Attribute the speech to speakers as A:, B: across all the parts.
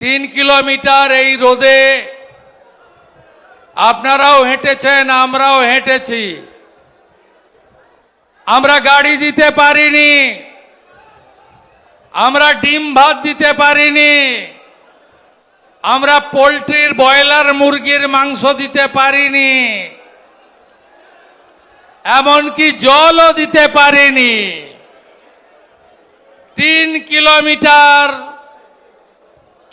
A: তিন কিলোমিটার এই রোদে আপনারাও হেঁটেছেন, আমরাও হেঁটেছি। আমরা গাড়ি দিতে পারিনি। আমরা ডিম ভাত দিতে পারিনি। আমরা পোলট্রির ব্রয়লার মুরগির মাংস দিতে পারিনি। এমনকি জলও দিতে পারিনি। তিন কিলোমিটার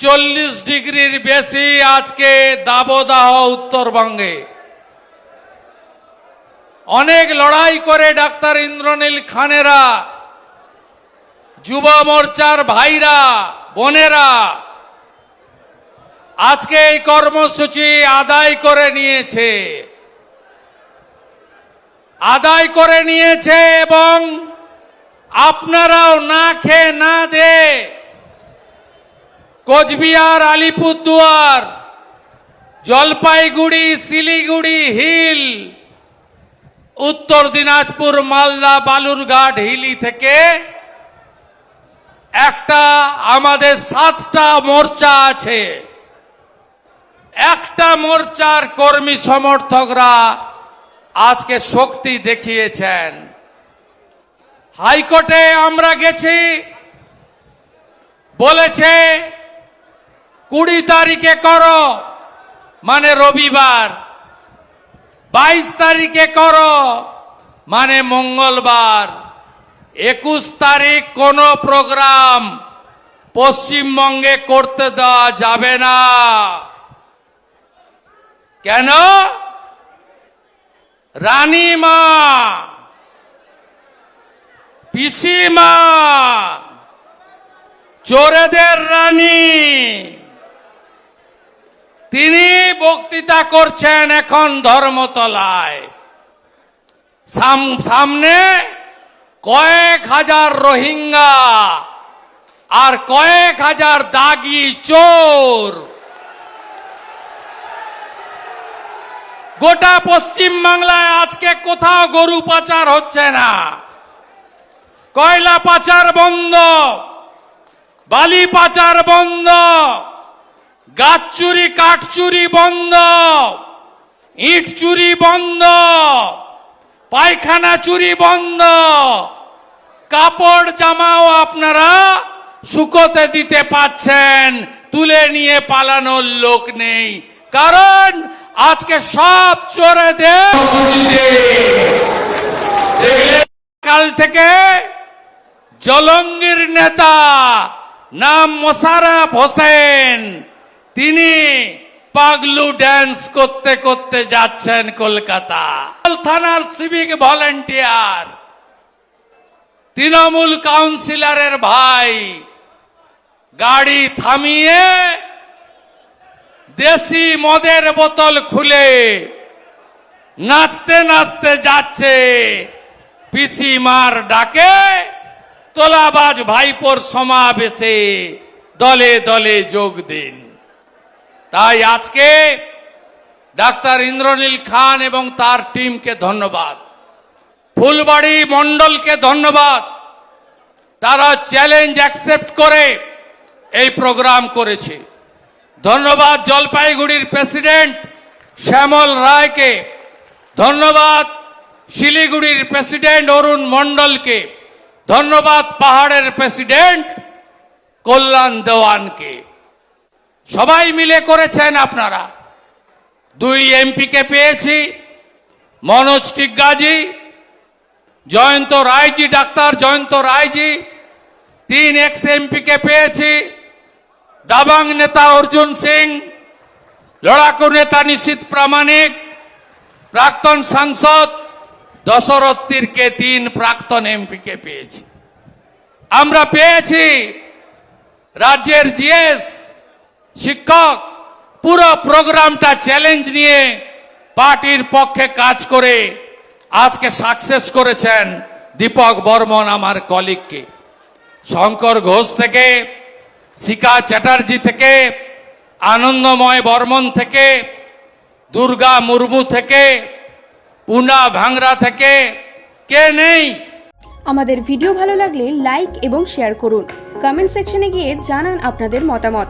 A: চল্লিশ ডিগ্রির বেশি আজকে দাবদাহ উত্তরবঙ্গে। অনেক লড়াই করে ডাক্তার ইন্দ্রনীল খানেরা, যুব মোর্চার ভাইরা, বোনেরা, আজকে এই কর্মসূচি আদায় করে নিয়েছে। আদায় করে নিয়েছে এবং আপনারাও না খেয়ে না দে কোচবিহার, আলিপুরদুয়ার, জলপাইগুড়ি, শিলিগুড়ি, হিল, উত্তর দিনাজপুর, মালদা, বালুরঘাট, হিলি থেকে একটা আমাদের সাতটা মোর্চা আছে। একটা মোর্চার কর্মী সমর্থকরা আজকে শক্তি দেখিয়েছেন। হাইকোর্টে আমরা গেছি, বলেছে কুড়ি তারিখে করো মানে রবিবার। বাইশ তারিখে করো মানে মঙ্গলবার। একুশ তারিখ কোনো প্রোগ্রাম পশ্চিমবঙ্গে করতে দেওয়া যাবে না। কেন? রানীমা, পিসিমা, চোরেদের রানী। তিনি বক্তৃতা করছেন এখন ধর্মতলায়। সাম- সামনে কয়েক হাজার রোহিঙ্গা আর কয়েক হাজার দাগি চোর। গোটা পশ্চিম বাংলায় আজকে কোথাও গরু পাচার হচ্ছে না। কয়লা পাচার বন্ধ, বালি পাচার বন্ধ। গাছ চুরি, কাঠ চুরি বন্ধ। ইট চুরি বন্ধ। পায়খানা চুরি বন্ধ। কাপড়, জামাও আপনারা শুকোতে দিতে পাচ্ছেন, তুলে নিয়ে পালানোর লোক নেই। কারণ আজকে সব দেখলে কাল থেকে জলঙ্গির নেতা নাম মোশারফ হোসেন। তিনি পাগলু ড্যান্স করতে করতে যাচ্ছেন কলকাতা। থানার সিভিক ভলেন্টিয়ার তৃণমূল কাউন্সিলরের ভাই, গাড়ি থামিয়ে দেশি মদের বোতল খুলে নাচতে নাচতে যাচ্ছে। পিসিমার ডাকে তোলাবাজ ভাইপোর সমাবেশে দলে দলে যোগ দিন। তাই আজকে ডাক্তার ইন্দ্রনীল খান এবং তার টিমকে ধন্যবাদ। ফুলবাড়ি মণ্ডলকে ধন্যবাদ। তারা চ্যালেঞ্জ অ্যাকসেপ্ট করে এই প্রোগ্রাম করেছে। ধন্যবাদ জলপাইগুড়ির প্রেসিডেন্ট শ্যামল রায়কে। ধন্যবাদ শিলিগুড়ির প্রেসিডেন্ট অরুণ মণ্ডলকে। ধন্যবাদ পাহাড়ের প্রেসিডেন্ট কল্যাণ দেওয়ানকে। সবাই মিলে করেছেন আপনারা। দুই এমপিকে পেয়েছি, মনোজ টিগ্গাজি, জয়ন্ত রায়জি, ডাক্তার জয়ন্ত রায়জি, তিন এক্স এমপিকে পেয়েছি, দাবাং নেতা অর্জুন সিং, লড়াকু নেতা নিশীত প্রামাণিক, প্রাক্তন সাংসদ দশরথ তীরকে তিন প্রাক্তন এমপিকে পেয়েছি। আমরা পেয়েছি রাজ্যের জিএস শিক্ষক, পুরো প্রোগ্রামটা চ্যালেঞ্জ নিয়ে পার্টির পক্ষে কাজ করে আজকে সাকসেস করেছেন দীপক বর্মন আমার কলিগকে। শঙ্কর ঘোষ থেকে শিকা চ্যাটার্জি থেকে, আনন্দময় বর্মন থেকে, দুর্গা মুর্মু থেকে, পুনা ভাংরা থেকে, কে নেই?
B: আমাদের ভিডিও ভালো লাগলে লাইক এবং শেয়ার করুন। কমেন্ট সেকশনে গিয়ে জানান আপনাদের মতামত।